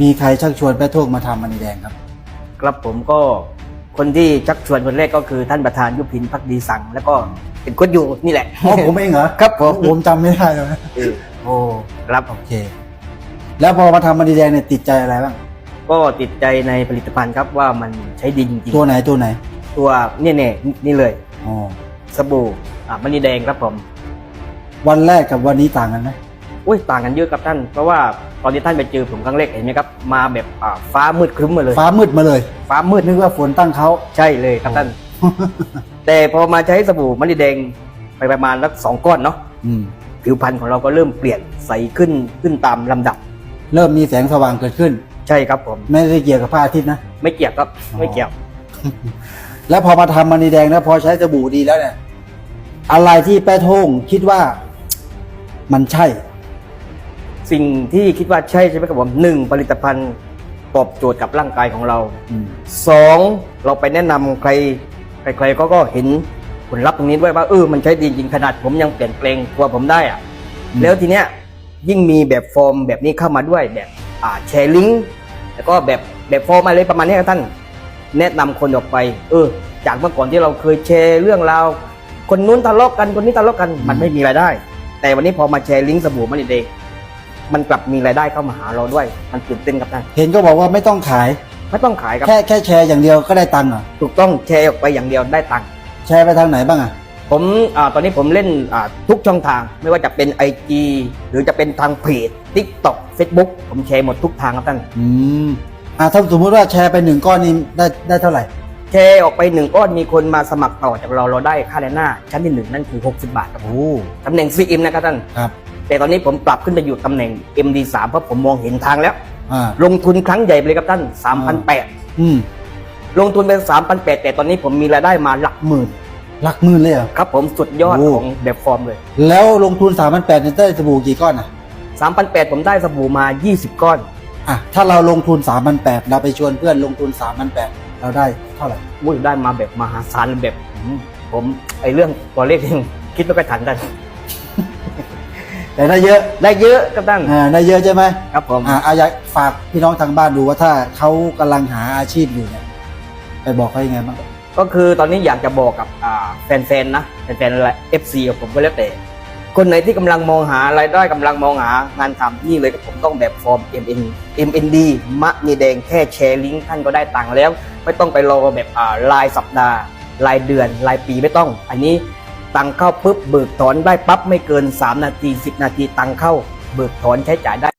มีใครชักชวนแป้โทงมาทำมันนีแดงครับ ครับผมก็คนที่ชักชวนคนแรกก็คือท่านประธานยุพินพักดีสั่งแล้วก็เป็นคนอยู่นี่แหละ อ๋อผมเองเหรอครับผม ผมจำไม่ได้เลยนะเออโอ้ครับผมโอเค แล้วพอมาทำมันนีแดงเนี่ยติดใจอะไรบ้าง ก็ติดใจในผลิตภัณฑ์ครับว่ามันใช้ดีจริงตัวไหนตัวไหนๆตัวเนี่ยเนี่ยนี่เลยอ๋อสบู่อะมันนีแดงครับผม วันแรกกับวันนี้ต่างกันไหม อุ้ยต่างกันเยอะครับท่าน เพราะว่าตอนที่ท่านไปเจอผมครั้งแรกเห็นไหมครับ มาแบบอ่าฟ้ามืดครึ้มมาเลย ฟ้ามืดมาเลย ฟ้ามืดนึกว่าฝนตั้งเขา ใช่เลยครับท่าน แต่พอมาใช้สบู่มันนีแดงไปประมาณสักสองก้อนเนาะอืม ผิวพรรณของเราก็เริ่มเปลี่ยนใสขึ้นขึ้นตามลำดับ เริ่มมีแสงสว่างเกิดขึ้น ใช่ครับผม ไม่ได้เกี่ยวกับพระอาทิตย์นะ ไม่เกี่ยวครับไม่เกี่ยว แล้วพอมาทำมันนีแดงแล้วพอใช้สบู่ดีแล้วเนี่ย อะไรที่แป้โทงคิดว่า มันใช่ สิ่งที่คิดว่าใช่ใช่ไหมครับผมหนึ่งผลิตภัณฑ์ตอบโจทย์กับร่างกายของเราอืม สองเราไปแนะนำใคร ใครๆก็ก็เห็นผลลัพธ์ตรงนี้ด้วยว่าเออมันใช้ดีจริงขนาดผมยังเปลี่ยนแปลงตัวผมได้อะอืม แล้วทีเนี้ยยิ่งมีแบบฟอร์มแบบนี้เข้ามาด้วยแบบอ่าแชร์ลิงก์แล้วก็แบบแบบฟอร์มอะไรประมาณนี้ครับท่าน แนะนำคนออกไป เออ จากเมื่อก่อนที่เราเคยแชร์เรื่องราวคนนู้นทะเลาะกันคนนี้ทะเลาะกันมันไม่มีรายได้ แต่วันนี้พอมาแชร์ลิงก์สบู่มันเดย์ มันกลับมีรายได้เข้ามาหาเราด้วย มันตื่นเต้นครับท่านเห็นก็บอกว่าไม่ต้องขาย ไม่ต้องขายครับแค่แค่แชร์อย่างเดียวก็ได้ตังค์เหรอถูกต้องแชร์ออกไปอย่างเดียวได้ตังค์แชร์ไปทางไหนบ้างอะผมอาตอนนี้ผมเล่นอ่าทุกช่องทาง ไม่ว่าจะเป็น IG หรือจะเป็นทางเพจ TikTok Facebook ผมแชร์หมดทุกทางครับท่านอืมอ่าถ้าสมมติว่าแชร์ไปหนึ่งก้อนนี้ได้ได้เท่าไหร่ แชร์ออกไปหนึ่งก้อนมีคนมาสมัครต่อจากเราเราได้ค่าแรงหน้า ชั้นที่หนึ่งนั่นคือ 60 บาทครับโอ้ตำแหน่ง CM นะครับท่านครับ แต่ตอนนี้ผมปรับขึ้นไปอยู่ตำแหน่ง MD3 เพราะผมมองเห็นทางแล้ว อ่าลงทุนครั้งใหญ่ไปเลยครับท่าน3,800อืมลงทุนเป็น3,800แต่ตอนนี้ผมมีรายได้มาหลักหมื่นหลักหมื่นเลยเหรอ ครับผมสุดยอดโอ้ ของแบบฟอร์มเลยแล้วลงทุนสามพันแปดได้สบู่กี่ก้อนอะ3,800ผมได้สบู่มา 20 ก้อน อะถ้าเราลงทุนสามพันแปดเราไปชวนเพื่อนลงทุนสามพันแปดเราได้เท่าไหร่มุ้ยได้มาแบบมหาศาลแบบ อืมผมไอเรื่องตัวเลขยังคิดไม่ค่อยทันกัน แต่ได้เยอะได้เยอะครับท่านอ่าได้เยอะใช่ไหมครับผมอ่าเอาอยากฝากพี่น้องทางบ้านดูว่าถ้าเขากำลังหาอาชีพอยู่เนี่ยไปบอกเขายังไงบ้างก็คือตอนนี้อยากจะบอกกับอ่าแฟนๆนะแฟนๆอะไรเอฟซีของผมก็แล้วแต่คนไหนที่กำลังมองหารายได้กำลังมองหางานทำนี่เลยกับผมต้องแบบฟอร์ม MN MND มะนีแดงแค่แชร์ลิงก์ท่านก็ได้ตังค์แล้ว ไม่ต้องไปรอแบบอ่ารายสัปดาห์ รายเดือน รายปีไม่ต้อง อันนี้ ตังเข้าปุ๊บเบิกถอนได้ปั๊บไม่เกิน 3 นาที 10 นาทีตังเข้า เบิกถอนใช้จ่ายได้